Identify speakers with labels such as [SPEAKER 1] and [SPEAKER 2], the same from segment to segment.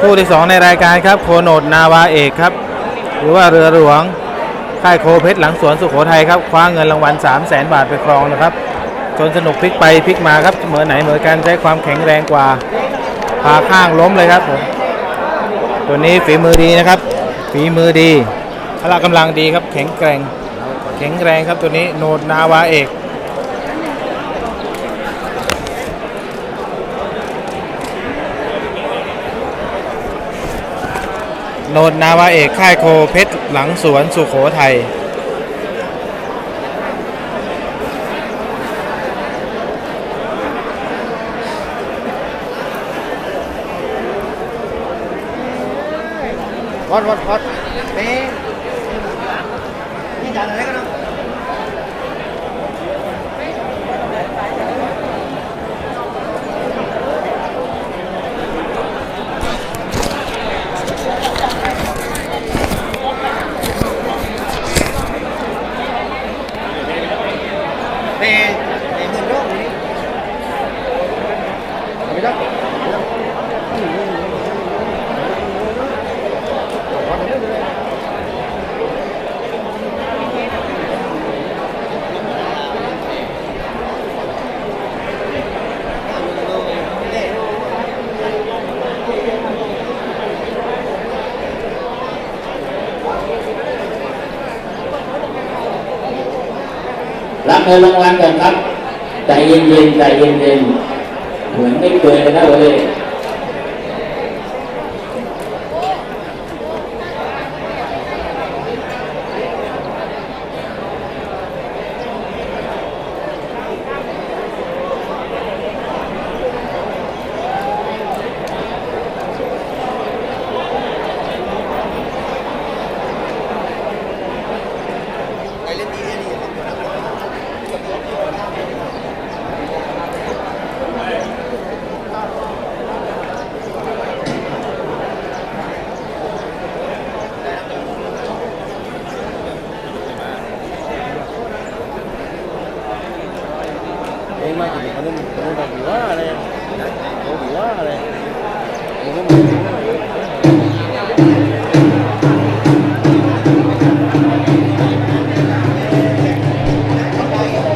[SPEAKER 1] คู่ที่สองในรายการครับโคโนดนาวาเอกครับ หรือว่าเรือหลวงค่ายโคเพชรหลังสวนสุโขทัยครับคว้าเงินรางวัล 3 0 0แสนบาทไปครองนะครับชนสนุกพลิกไปพลิกมาครับเหมือนไหนเหมือนกันใช้ความแข็งแรงกว่าพาข้างล้มเลยครับผมตัวนี้ฝีมือดีนะครับ ฝีมือดีพละกำลังดีครับแข็งแกร่งแข็งแรงครับตัวนี้โนดนาวาเอก โนดนาวาเอกค่ายโคเพชรหลังสวนสุโขทัย
[SPEAKER 2] วัดวัดวัดเป๊ะนี่จานอะไรกันเนาะ เป๊ะเป๊ะเงินโลกนี้ ไม่ได้
[SPEAKER 3] รับเงินรางวั ย็นๆใจเย็นๆเหมือนไม่เคยเลยนะเว้ย
[SPEAKER 2] ไปเล่นดีเล่นดี
[SPEAKER 4] เอง มาถึงคนนู้นนนู้นแบบหัวอะไรหัวหัวอะไรคน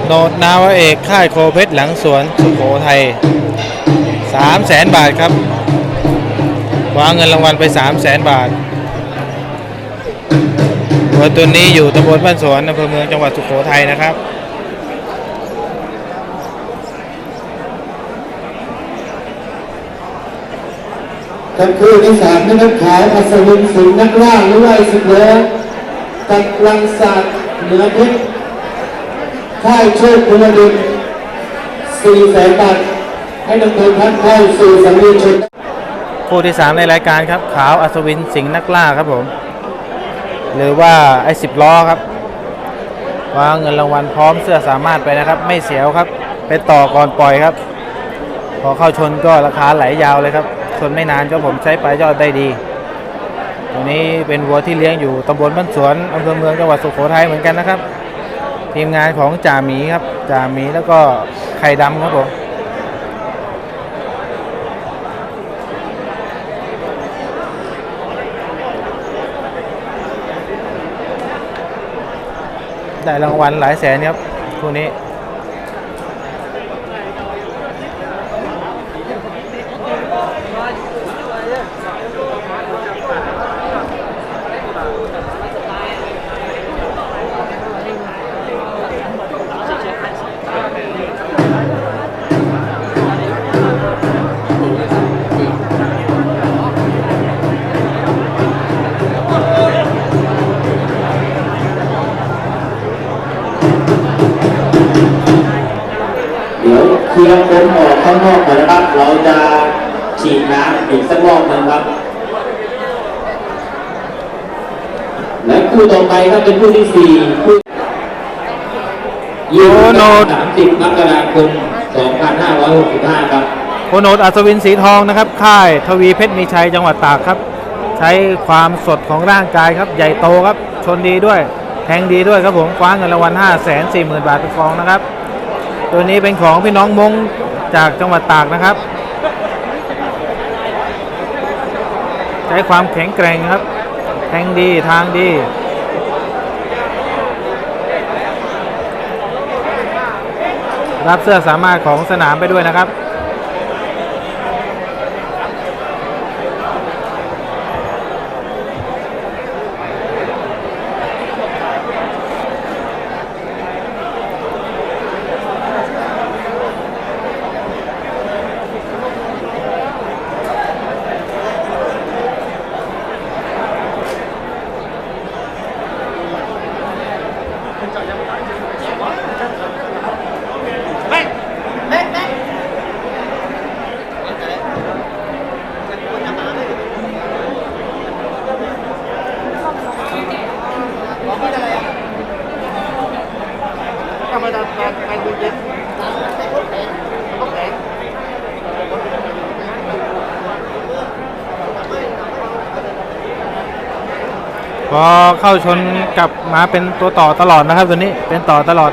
[SPEAKER 1] โนดนาวเอกค่ายโคเพชรหลังสวนสุโขทัย3 0 0แสนบาทครับวางเงินรางวัลไป3 0 0แสนบาทวัวตัวนี้อยู่ตำบลบ้านสวนอำเภอเมืองจังหวัดสุโขทัยนะครับ
[SPEAKER 3] ครับคู่ที่สามนะครับขาวอัศวินสิงห์นักล่าหรือว่าสิบเหลือตัดรังศาสตร์เหนือเพชรค่ายโชคพลดินสี่แสนบาทให้นำเงินพัดเข้าสู่สังเวียนชน
[SPEAKER 1] คู่ที่3ในรายการครับ ขาวอัศวินสิงห์นักล่าครับผม หรือว่าไอ้สิบล้อครับ วางเงินรางวัลพร้อมเสื้อสามารถไปนะครับ ไม่เสียวครับ ไปต่อก่อนปล่อยครับ พอเข้าชนก็ราคาไหลยาวเลยครับ นไม่นานก็ผมใช้ปลายยอดได้ดี ตัวนี้เป็นวัวที่เลี้ยงอยู่ตำบลบ้านสวนอำเภอเมืองจังหวัดสุโขทัยเหมือนกันนะครับ ทีมงานของจ่าหมีครับจ่าหมีแล้วก็ไข่ดำครับผมได้รางวัลหลายแสนครับคู่นี้
[SPEAKER 3] ฉีดน้ำอีกสักรอบหนึงครับ และคู่ต่อไปครับเป็นคู่ที่สี่คู่ยี่สิบสามสิบมกราคม2565 ครับ
[SPEAKER 1] โคโนดอัศวินสีทองนะครับ ค่ายทวีเพชรมีชัยจังหวัดตากครับ ใช้ความสดของร่างกายครับ ใหญ่โตครับ ชนดีด้วย แทงดีด้วยครับผม คว้าเงินรางวัล 5 4 0 0 0 0 บาทไปครองนะครับ ตัวนี้เป็นของพี่น้องมงจากจังหวัดตากนะครับ ช้ความแข็งแกร่งครับแทงดีทางดีรับเสื้อสามารถของสนามไปด้วยนะครับ
[SPEAKER 2] ทำไมตอนตอนไปดูเย็นใส่พวกแขนพวกแขน
[SPEAKER 1] พอเข้าชนกับหมาเป็นตัวต่อตลอดนะครับ ตัวนี้เป็นต่อตลอด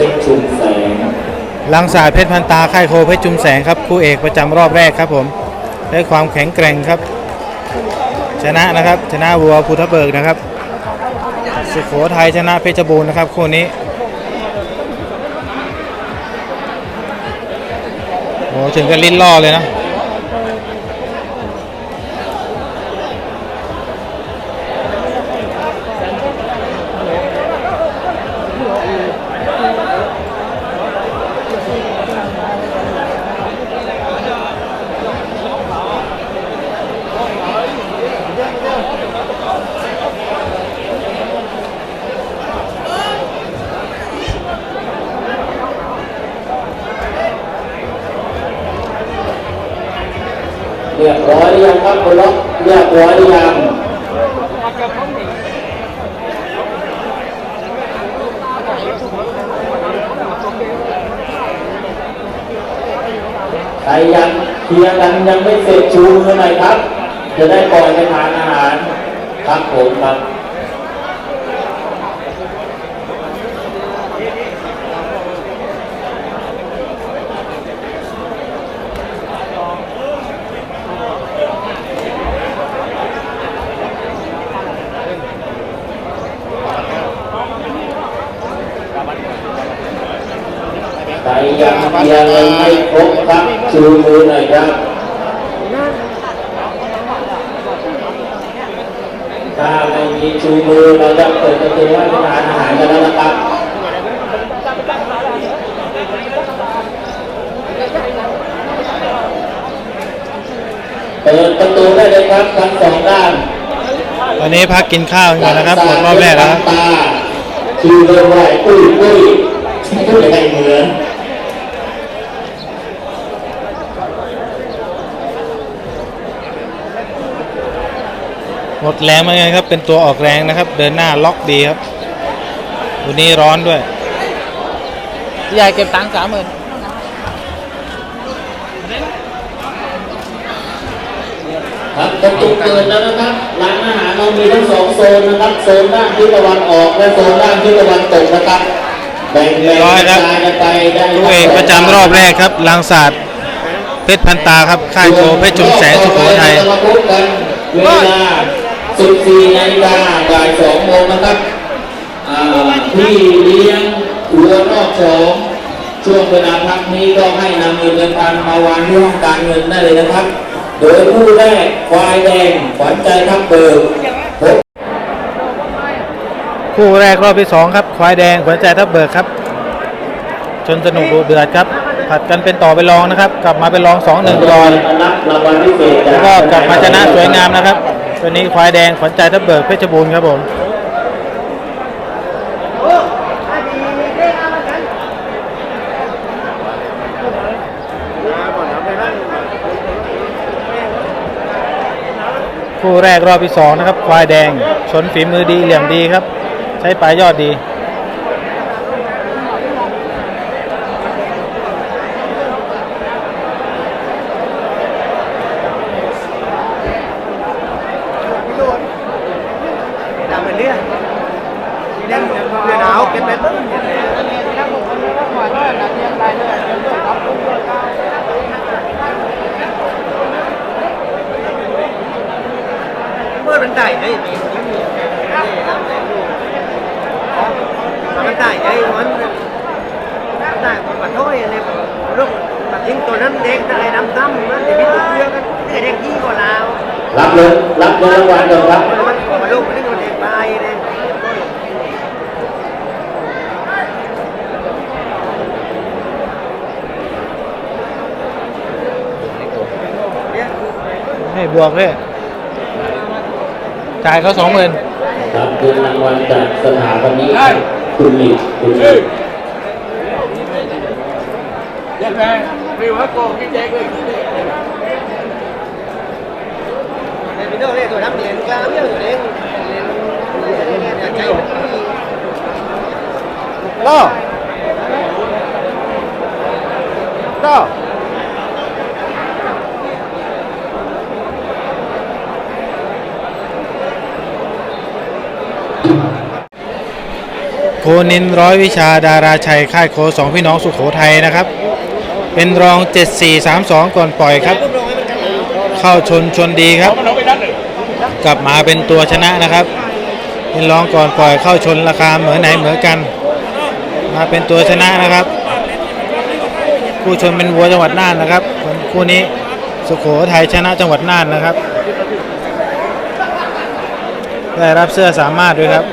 [SPEAKER 3] เพชรชุมแสง
[SPEAKER 1] ลังสายเพชรพันตาค่ายโคเพชรจุมแสงครับคู่เอกประจำรอบแรกครับผมได้ความแข็งแกร่งครับ ชนะนะครับชนะวัวภูทธเบิกนะครับ สุโขทัยชนะเพชรบูรณ์นะครับคู่นี้โอ้ถึงกันลิ้นล่อเลยนะ
[SPEAKER 3] รือยังครับคนล็อกเรียบร้อยหรือยังใครยังเคลียร์กันยังไม่เสร็จชูมือหน่อยครับ จะได้ปล่อยไปทานอาหารครับผมครับ รยังเคลียร์เงินไม่ครบครับชูมือหน่อยครับถ้าไม่มีชูมือเราจะเปิดประตูให้ทานอาหารกันแล้วนะครับเปิดประตูได้เลยครับทั้งสองด้าน
[SPEAKER 1] ตอนนี้พักกินข้าวกันนะครับหมดรอบแรกแล้วครับ
[SPEAKER 3] ตาชื่อเรียกว่าปุ้ยปุ้ยปุ้ยอะไรเหมือน
[SPEAKER 1] หมดแรงเหมือนกันครับ เป็นตัวออกแรงนะครับ เดินหน้าล็อกดีครับ วันนี้ร้อนด้วยใหญ่เก็บตังค์สามหมื่น
[SPEAKER 3] ครับประตูเปิดแล้วนะครับร้านอาหารเรามีทั้งสองโซนนะครับโซนด้านทิศตะวันออกและโซนด้านทิศตะวันตกนะครับแบ่งแบ่งกระจายกันไปได้
[SPEAKER 1] คู่เอกประจำรอบแรกครับลังศาสตร์เพชรพันตาครับ ค่ายโคเพชรชุมแสงสุโขทัย
[SPEAKER 3] เรามาพบกันเวลา 14นาฬิกาบ่าย2โมงนะครับที่เลี้ยงหัวนอกสองช่วงเวลาพักนี้ก็ให้นำเงินเดินทางมาวางที่ห้องการเงินได้เลยนะครับ โดยผู้แรกควายแดงขวัญใจทัพเบิกพบ
[SPEAKER 1] คู่แรกรอบที่สองครับ ควายแดงขวัญใจทัพเบิกครับ ชนสนุกดุเดือดครับ ผัดกันเป็นต่อไปรองนะครับ กลับมาเป็นรองสองหนึ่งก่อน
[SPEAKER 3] รับรางวัลพิเศษจา
[SPEAKER 1] แล้วก็กลับมาชนะสวยงามนะครับ ตัวนี้ควายแดงขวัญใจทับเบิกเพชรบูรณ์ครับผมคู่แรกรอบที่สองนะครับ ควายแดง ชนฝีมือดีเหลี่ยมดีครับ ใช้ปลายยอดดีำ
[SPEAKER 2] เป็นเรื่องเรื่องเรื่องหนาวเก็บเป็นเมื่อมันได้ไอ้มันได้ไอ้มันได้ปัดถ้อยอะไรลูกปัดทิ้งตัวนั้นเด็กอะไรดำซ้ำมันจะมีตัวเยอะกันเด็กยี่กว่าเรา
[SPEAKER 3] รับเลยรับเงินรางวัลก่อนครับ
[SPEAKER 2] มันมาลูกมันนี่มันเด็กตายเลย
[SPEAKER 1] ให้บวกเลย จ่ายเขาสองหมื่น
[SPEAKER 3] รับเงินรางวัลจากสถาบันนี้คุณหลีคุณหลี
[SPEAKER 2] พี่น้องเนี่ยตัวน้ำเดือดกลางเนี่ยตัวเองใจ
[SPEAKER 1] ก็ก็ นินร้อยวิชาดาราชัย ค่ายโคสองพี่น้องสุขโขทัยนะครับ เป็นรอง 7432 ก่อนปล่อยครับ เข้าชนชนดีครับ กลับมาเป็นตัวชนะนะครับ เป็นรองก่อนปล่อยเข้าชนราคาเหมือนไหนเหมือนกัน มาเป็นตัวชนะนะครับคู่ชนเป็นวัวจังหวัดน่านนะครับคู่นี้สุโขทัยชนะจังหวัดน่านนะครับ ได้รับเสื้อสามารถด้วยครับ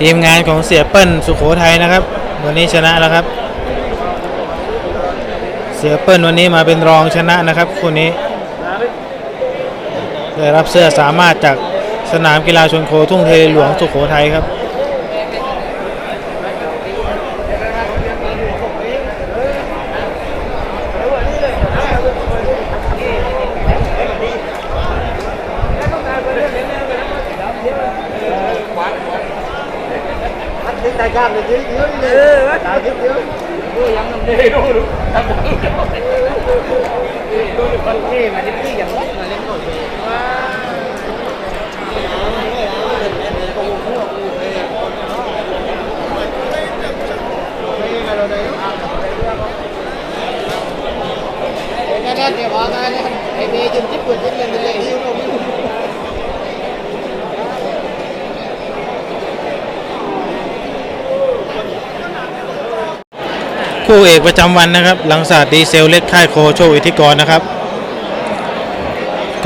[SPEAKER 1] ทีมงานของเสียเปิ้ลสุโขทัยนะครับ วันนี้ชนะแล้วครับ เสียเปิ้ลวันนี้มาเป็นรองชนะนะครับคู่นี้ ได้รับเสื้อสามารถจากสนามกีฬาชนโคทุ่งเทหลวงสุโขทัยครับ
[SPEAKER 2] Đang ở dưới dưới đi. Ừ, đang dưới dưới. Mưa lắm năm đi đâu được. Đang đâu được. Thế mà đến khi giảm bớt mà lên rồi. Wow.
[SPEAKER 1] Hãy subscribe cho kênh Ghiền Mì Gõ Để không bỏ lỡ những video hấp dẫn คู่เอกประจำวันนะครับ หลังศาสตร์ดีเซลเล็กค่ายโคโชอิทธิกรนะครับ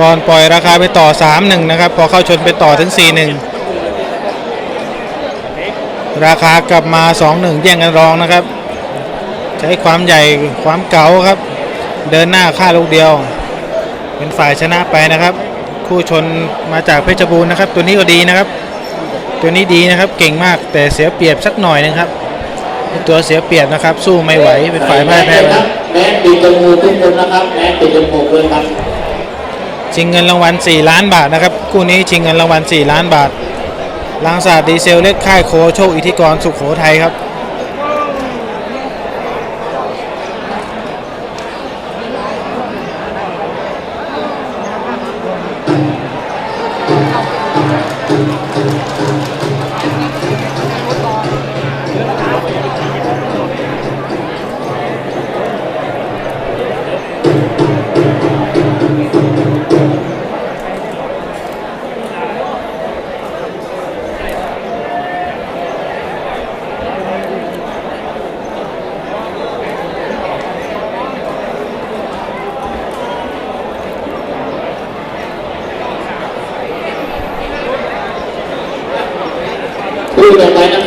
[SPEAKER 1] ก่อนปล่อยราคาไปต่อ 3-1 นะครับ พอเข้าชนไปต่อถึง 4-1 ราคากลับมา 2-1 แย่งกันรองนะครับ ใช้ความใหญ่ความเก๋าครับ เดินหน้าค่าลูกเดียว เป็นฝ่ายชนะไปนะครับ คู่ชนมาจากเพชรบูรณ์นะครับ ตัวนี้ก็ดีนะครับ ตัวนี้ดีนะครับเก่งมากแต่เสียเปรียบสักหน่อยนึงครับ ตัวเสียเปรียบนะครับ สู้ไม่ไหวเป็นฝ่ายพ่ายแพ้ไป
[SPEAKER 3] ครับแมสปิดจมูกทุกคนนะครับแมสปิดจมูกด้วยครับ
[SPEAKER 1] ชิงเงินรางวัล 4 ล้านบาทนะครับคู่นี้ชิงเงินรางวัล 4 ล้านบาทลังศาสตร์ดีเซลเล็กค่ายโคโชคอิทธิกรสุขโขทัยครับ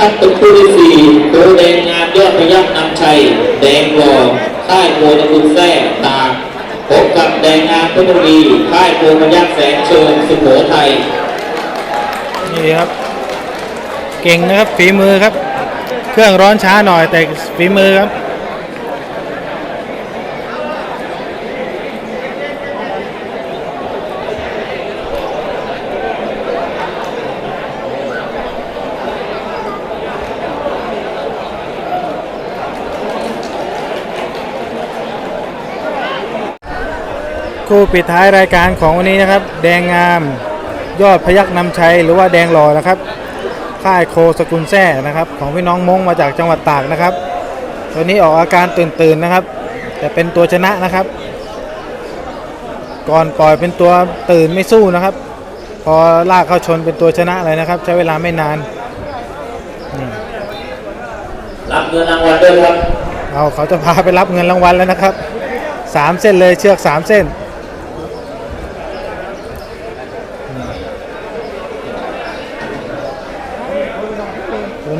[SPEAKER 3] ครับเป็นคู่ที่สี่โดแดงงามยอดพยัคฆ์นำชัย แดงหล่อค่ายโพตะกุลแท้ตากพบกับแดงงามเพชรบุรีค่ายโพพยัคฆ์แสงเชิญสุโขทัย
[SPEAKER 1] นี่ครับ เก่งนะครับฝีมือครับ เครื่องร้อนช้าหน่อยแต่ฝีมือครับ ปิดท้ายรายการของวันนี้นะครับ แดงงาม ยอดพยักนำชัยหรือว่าแดงหล่อนะครับ ค่ายโคสกุลแท้นะครับ ของพี่น้องมงมาจากจังหวัดตากนะครับตัวนี้ออกอาการตื่นๆนะครับ แต่เป็นตัวชนะนะครับ ก่อนปล่อยเป็นตัวตื่นไม่สู้นะครับ พอลากเข้าชนเป็นตัวชนะเลยนะครับ ใช้เวลาไม่นานนี่
[SPEAKER 3] รับเงินรางวัลด้วยครับ
[SPEAKER 1] เอาเขาจะพาไปรับเงินรางวัลแล้วนะครับสามเส้นเลยเชือกสามเส้น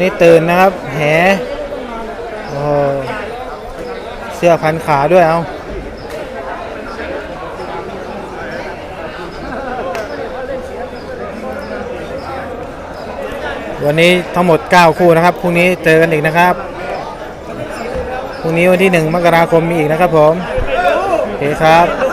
[SPEAKER 1] นี้ตื่นนะครับ แหโอ้เสื้อพันขาด้วยเอาวันนี้ทั้งหมด 9 คู่นะครับ พรุ่งนี้เจอกันอีกนะครับ พรุ่งนี้วันที่ 1 มกราคมมีอีกนะครับผม โอเคครับ